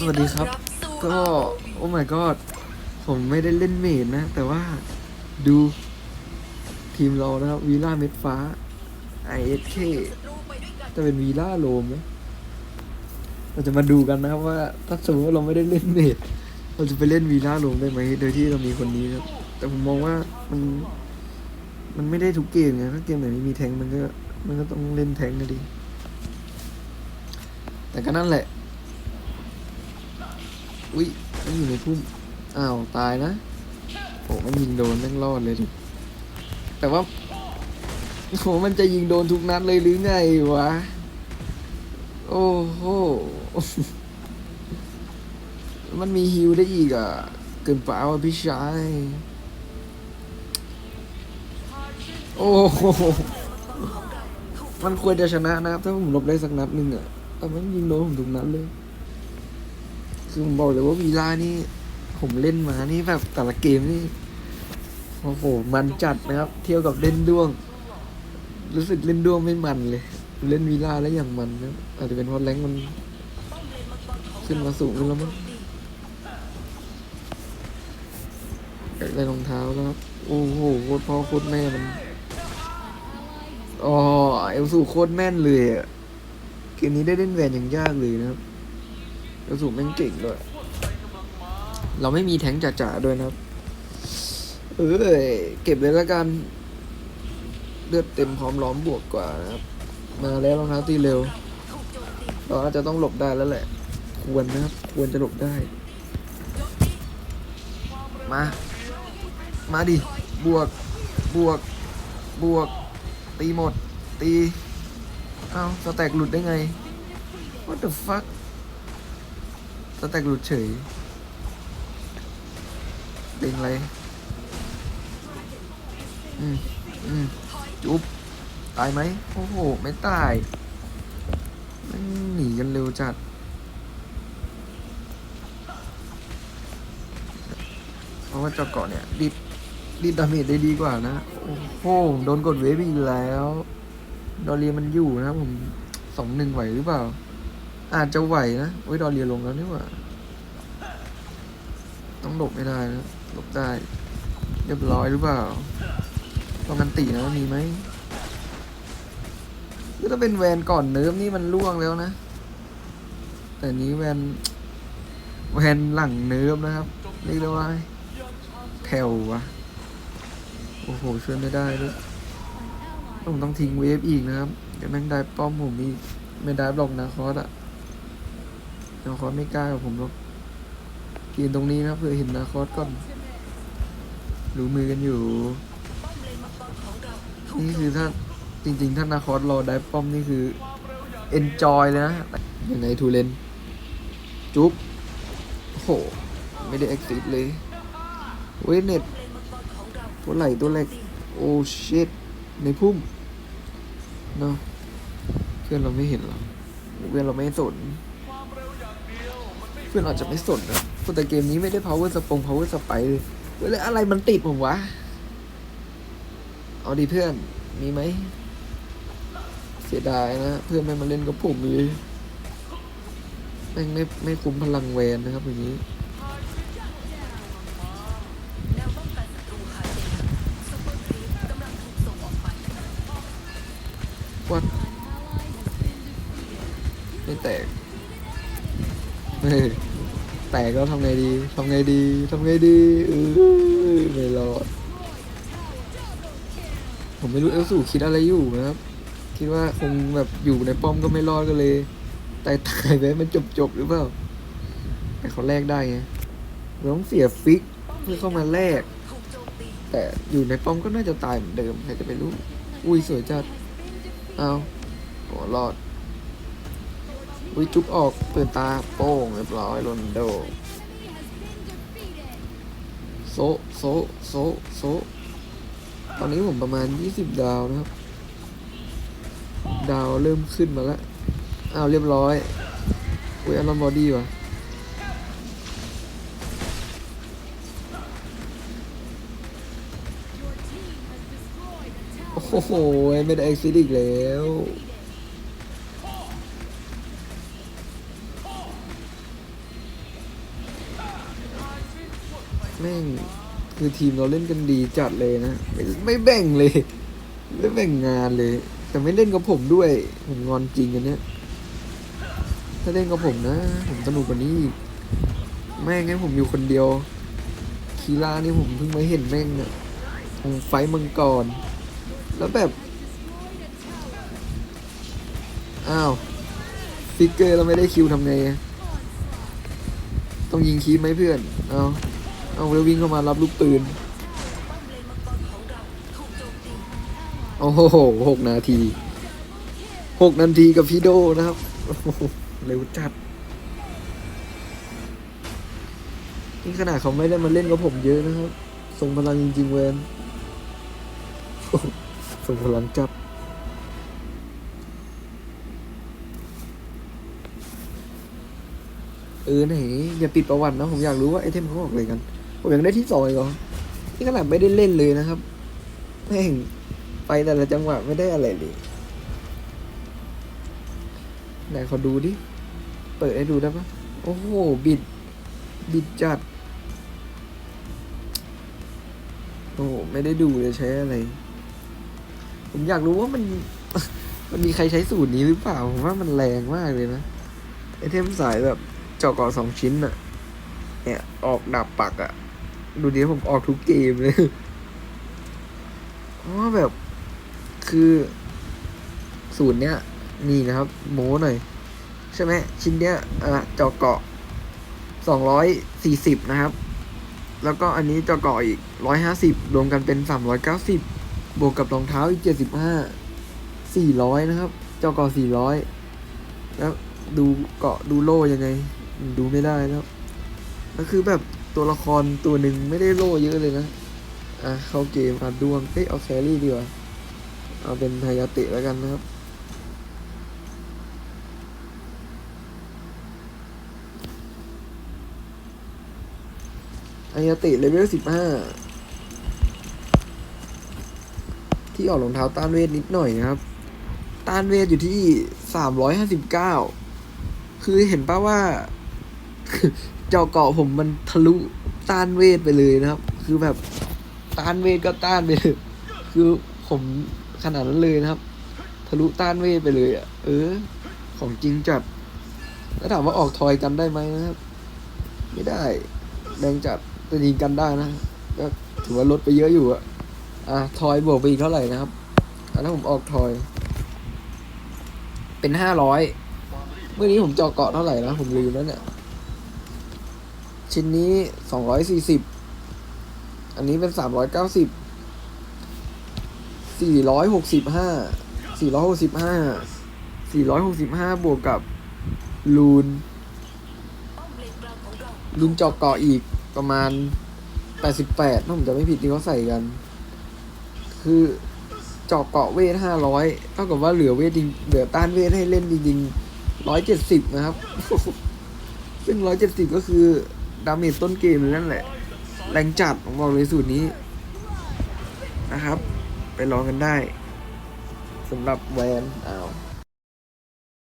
สวัสดีครับ ก็โอ้ my god ผมไม่ได้เล่นเมดนะ แต่ว่าดูทีมเรานะครับวีล่าเม็ดฟ้า ISK จะเป็นวีล่าโลมไหมเราจะมาดูกันนะครับว่า ถ้าสมมติว่าเราไม่ได้เล่นเมดเราจะไปเล่นวีล่าโลมได้ไหมโดยที่เรามีคนนี้ครับ แต่ผมมองว่ามันมันไม่ได้ทุกเกมไงถ้าเกมไหนไม่มีแทงมันก็มันก็ต้องเล่นแทงค์นดิแต่ก็นั่นแหละ อุ้ยอยู่ในพุ่มอ้าวตายนะโอ้มันยิงโดนแม่งรอดเลยดิแต่ว่าโหมันจะยิงโดนทุกนัดเลยหรือไงวะ โอ้โห มันมีฮิวได้อีกอะ เกินไปว่ะพี่ชาย โอ้โห มันควรจะชนะนะครับ ถ้าผมลบได้สักนัดหนึ่งอะ แต่มันยิงโดนผมทุกนัดเลย คือผมบอกเลยว่าวีล่านี่ ผมเล่นมานี่แบบแต่ละเกมนี่ โอ้โห มันจัดนะครับ เที่ยวกับเล่นด้วง รู้สึกเล่นด้วงไม่มันเลย เล่นวีล่าแล้วอย่างมันนะอาจจะเป็นเพราะแรงมัน ขึ้นมาสูงขึ้นแล้วมั้งอยากได้รองเท้าแล้วครับ โอ้โหโคตรพ่อโคตรแม่มันอ๋อเอลสูโคตรแม่นเลยอะเกมนี้ได้เล่นแหวนอย่างยากเลยนะครับ กระสุนแม่งเก่งด้วย เราไม่มีแทงจ๋าๆด้วยนะครับ เออเก็บเลยล้วกัน เลือดเต็มพร้อมล้อมบวกกว่านะครับ มาแล้วรองเท้าตีเร็ว เราอาจจะต้องหลบได้แล้วแหละ ควรนะครับ ควรจะหลบได้ มา มาดิ บวก บวก บวก ตีหมด ตี เอ้าสแต็กหลุดได้ไง what the fuck สแตกหลุดเฉยเด้งไรอืมอืมจุ๊บตายไหมโอ้โห ไม่ตายมันหนีกันเร็วจัดเพราะว่าเจาเกาะเนี่ยดิดดิดดาเมจได้ดีกว่านะ โอ้โห โดนกดเวฟอีกแล้ว ดอเรียมันอยู่นะผมสองหนึ่งไหวหรือเปล่า อาจจะไหวนะโอ้ยดอเรียลงแล้วนี่หว่า ต้องหลบไม่ได้นะหลบได้ เรียบร้อยหรือเปล่าตองกันตีนะมีไหมคือถ้าเป็นแวนก่อนเนิร์ฟนี่มันล่วงแล้วนะ แต่นี้แวนแวนหลังเนิร์ฟนะครับเรียกได้ว่าแผ่ววะโอ้โหช่วยไม่ได้ด้วยผมต้องทิ้งเวฟอีกนะครับ เดี๋ยวแม่งได้ป้อมผมอีกไม่ได้หรอกนะคอสอะ นาคอสไม่กล้ากับผมหรอกกินตรงนี้นะเพื่อเห็นนาคอสก่อนรู้มือกันอยู่ นี่คือถ้าจริง ๆ ถ้านาคอสรอได้ป้อมนี่คือ enjoy เลยนะยังไงทูเลนจุ๊บโอ้โหไม่ได้ exit เลยเวเน็ตตัวไหลตัวเล็กโอ้ชิตในพุ่มเนาะเพื่อนเราไม่เห็นหรอกเพื่อนเราไม่สน พื่อนอาจจะไม่สนนะแต่เกมนี้ไม่ได้ power สปง power สไปเลยเว้ยแล้วอะไรมันติดผมวะ เอาดีเพื่อน มีไหม เสียดายนะ เพื่อนไม่มาเล่นกับผมเลยแม่งไม่ไม่คุ้มพลังแวนนะครับอย่างนี้วัดไม่แตกเฮ้ แตกแล้วทำไงดีทำไงดีทำไงดีเออไม่รอดผมไม่รู้เอลสู่คิดอะไรอยู่นะครับ คิดว่าคงแบบอยู่ในป้อมก็ไม่รอดก็เลยตายตายไปมันจบจบหรือเปล่าแต่เขาแลกได้ไงเราต้องเสียฟิกเพื่อเข้ามาแลกแต่อยู่ในป้อมก็น่าจะตายเหมือนเดิมใครจะไปรู้ อุ้ยสวยจัด เอาโอ้รอด อุ้ยจุ๊บออกเปิดตาโป้งเรียบร้อยโรนโด โซโซโซโซตอนนี้ผมประมาณ 20 ดาวนะครับ ดาวเริ่มขึ้นมาแล้วอ้าวเรียบร้อยอุ้ยอารอนบอดี้ว่ะโอ้โหไม่ได้เอ็กซิดอีกแล้ว แม่งคือทีมเราเล่นกันดีจัดเลยนะไม่ไม่แบ่งเลย ไม่แบ่งงานเลย แต่ไม่เล่นกับผมด้วยผมงอนจริงอันเนี้ยถ้าเล่นกับผมนะ ผมสนุกกว่านี้อีกแม่งงั้นผมอยู่คนเดียว คีรานี่ผมเพิ่งมาเห็นแม่งเนี่ยไฟมังกรแล้วแบบ อ้าวฟิกเกอร์เราไม่ได้คิวทำไง ต้องยิงคีไหมเพื่อน เอา เอาแล้ววิ่งเข้ามารับลูกปืน โอ้โหหกนาทีหกนาทีกับพี่โดนะครับ เร็วจัด นี่ขนาดเขาไม่ได้มาเล่นกับผมเยอะนะครับทรงพลังจริงๆเวนทรงพลังจัดเออไหนอย่าปิดประวัตินะ ผมอยากรู้ว่าไอเทมเขาบอกอะไรกัน ผมยากได้ที่ซอยเหรอนี่ขนาดไม่ได้เล่นเลยนะครับแม่งไปแต่ละจังหวะไม่ได้อะไรเลยไหนขอดูดิ เปิดให้ดูได้ปะโอ้โห บิด บิดจัด โอ้โหไม่ได้ดูเลยใช้อะไร ผมอยากรู้ว่ามัน มันมีใครใช้สูตรนี้หรือเปล่า ผมว่ามันแรงมากเลยนะ ไอเทมสายแบบเจาะกาะสองชิ้นอะเนี่ย ออกดับปักอะ ดูดิผมออกทุกเกมเลยเพราะว่าแบบคือสูตรเนี้ยนี่นะครับ โม้หน่อย ใช่ไหมชิ้นเนี้ยอะเจาะเกาะสองร้อยสี่สิบนะครับ แล้วก็อันนี้จาะเกาะอีกร้อยห้าสิบรวมกันเป็นสามร้อยเก้าสิบบวกกับรองเท้าอีกเจ็ดสิบห้าสี่ร้อยนะครับจาะเกาะสี่ร้อยแล้วดูเกาะดูโล่ยังไง ดูไม่ได้แล้วแล้วคือแบบ ตัวละครตัวหนึ่งไม่ได้โล่เยอะเลยนะ อะ เข้าเกมอะดวง เอ้ย เอาแครี่ดีกว่า เอาเป็นไฮยาเตะแล้วกันนะครับ ไฮยาเตะเลเวลสิบห้าที่ออกรองเท้าต้านเวทนิดหน่อยนะครับ ต้านเวทอยู่ที่สามร้อยห้าสิบเก้าคือเห็นป่าว่า เจาะเกาะผมมันทะลุต้านเวทไปเลยนะครับ คือแบบต้านเวทก็ต้านไปเลยคือผมขนาดนั้นเลยนะครับ ทะลุต้านเวทไปเลยอะเออ ของจริงจัดแล้วถามว่าออกทอยกันได้ไหมนะครับ ไม่ได้แดงจัดแต่ยิงกันได้นะก็ถือว่าลดไปเยอะอยู่อะอะทอยบวกไปอีกเท่าไหร่นะครับอะถ้าผมออกทอย เป็นห้าร้อยเมื่อนี้ผมเจาะเกาะเท่าไหร่นะผมลืมแล้วเนี่ย ชิ้นนี้สองร้อยสี่สิบอันนี้เป็นสามร้อยเก้าสิบสี่ร้อยหกสิบห้าสี่ร้อยหกสิบห้าสี่ร้อยหกสิบห้าบวกกับลูน ลูนจาะเกาะอีกประมาณแปดสิบแปดถ้าผมจะไม่ผิดที่เขาใส่กัน คือจาะเกาะเวทห้าร้อยเท่ากับว่าเหลือเวทจริงเหลือต้านเวทให้เล่นจริงๆร้อยเจ็ดสิบนะครับ ซึ่งร้อยเจ็ดสิบก็คือ ดาเมจต้นเกมนั่นแหละ แรงจัดผมบอกเลยสูตรนี้นะครับ ไปลองกันได้สำหรับแวนอ้าว